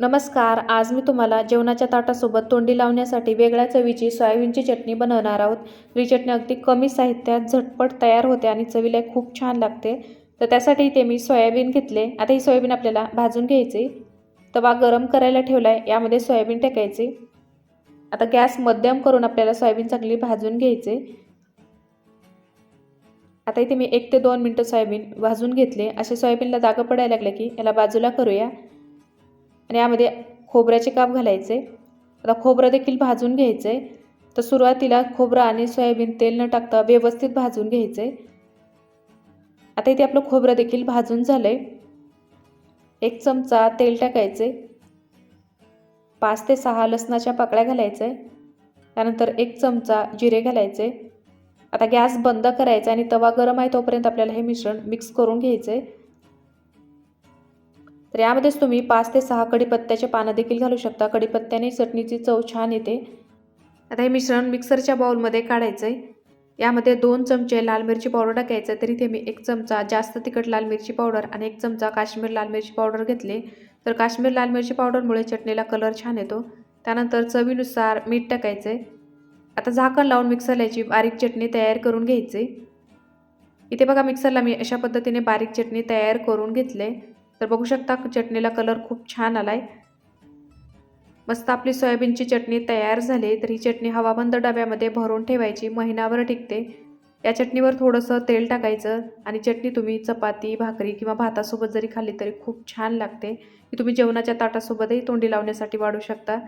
नमस्कार आज मी तुम्हाला जेवणाच्या ताटासोबत तोंडी लावण्यासाठी वेगळ्या चवीची सोयाबीनची चटणी बनवणार आहोत. ही चटणी अगदी कमी साहित्यात झटपट तयार होते आणि चवीला खूप छान लागते. तर त्यासाठी इथे मी सोयाबीन घेतले. आता ही सोयाबीन आपल्याला भाजून घ्यायची. तवा गरम करायला ठेवला आहे यामध्ये सोयाबीन टाकायची. आता गॅस मध्यम करून आपल्याला सोयाबीन चांगली भाजून घ्यायचे. आता इथे मी एक ते दोन मिनटं सोयाबीन भाजून घेतले. असे सोयाबीनला दागं पडायला लागले की याला बाजूला करूया. आणि यामध्ये खोबऱ्याचे काप घालायचे. आता खोबरं देखील भाजून घ्यायचं आहे तर सुरुवातीला खोबरं आणि सोयाबीन तेल न टाकता व्यवस्थित भाजून घ्यायचं आहे आता इथे आपलं खोबरं देखील भाजून झालं आहे एक चमचा तेल टाकायचे पाच ते सहा लसणाच्या पाकळ्या आहे त्यानंतर एक चमचा जिरे घालायचे आता गॅस बंद करायचा आणि तवा गरम आहे तोपर्यंत आपल्याला हे मिश्रण मिक्स करून घ्यायचं आहे तर यामध्येच तुम्ही पाच ते सहा कढीपत्त्याचे पानं देखील घालू शकता. कढीपत्त्याने चटणीची चव छान येते. आता हे मिश्रण मिक्सरच्या बाउलमध्ये काढायचं आहे यामध्ये दोन चमचे लाल मिरची पावडर टाकायचं. तरी ते मी एक चमचा जास्त तिखट लाल मिरची पावडर आणि एक चमचा काश्मीर लाल मिरची पावडर घेतले. तर काश्मीर लाल मिरची पावडरमुळे चटणीला कलर छान येतो. त्यानंतर चवीनुसार मीठ टाकायचं आहे आता झाकण लावून मिक्सरला याची बारीक चटणी तयार करून घ्यायची. इथे बघा मिक्सरला मी अशा पद्धतीने बारीक चटणी तयार करून घेतले. तर बघू शकता चटणीला कलर खूप छान आला आहे मस्त आपली सोयाबीनची चटणी तयार झाली तर ही चटणी हवाबंद डब्यामध्ये भरून ठेवायची महिनाभर टिकते. या चटणीवर थोडंसं तेल टाकायचं आणि चटणी तुम्ही चपाती भाकरी किंवा भातासोबत जरी खाल्ली तरी खूप छान लागते. की तुम्ही जेवणाच्या ताटासोबतही तोंडी लावण्यासाठी वाढू शकता.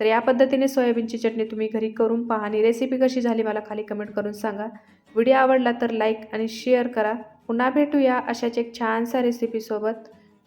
तर या पद्धतीने सोयाबीनची चटणी तुम्ही घरी करून पहा आणि रेसिपी कशी झाली मला खाली कमेंट करून सांगा. व्हिडिओ आवडला तर लाईक आणि शेअर करा. पुन्हा भेटूया अशाच एक छानसा रेसिपीसोबत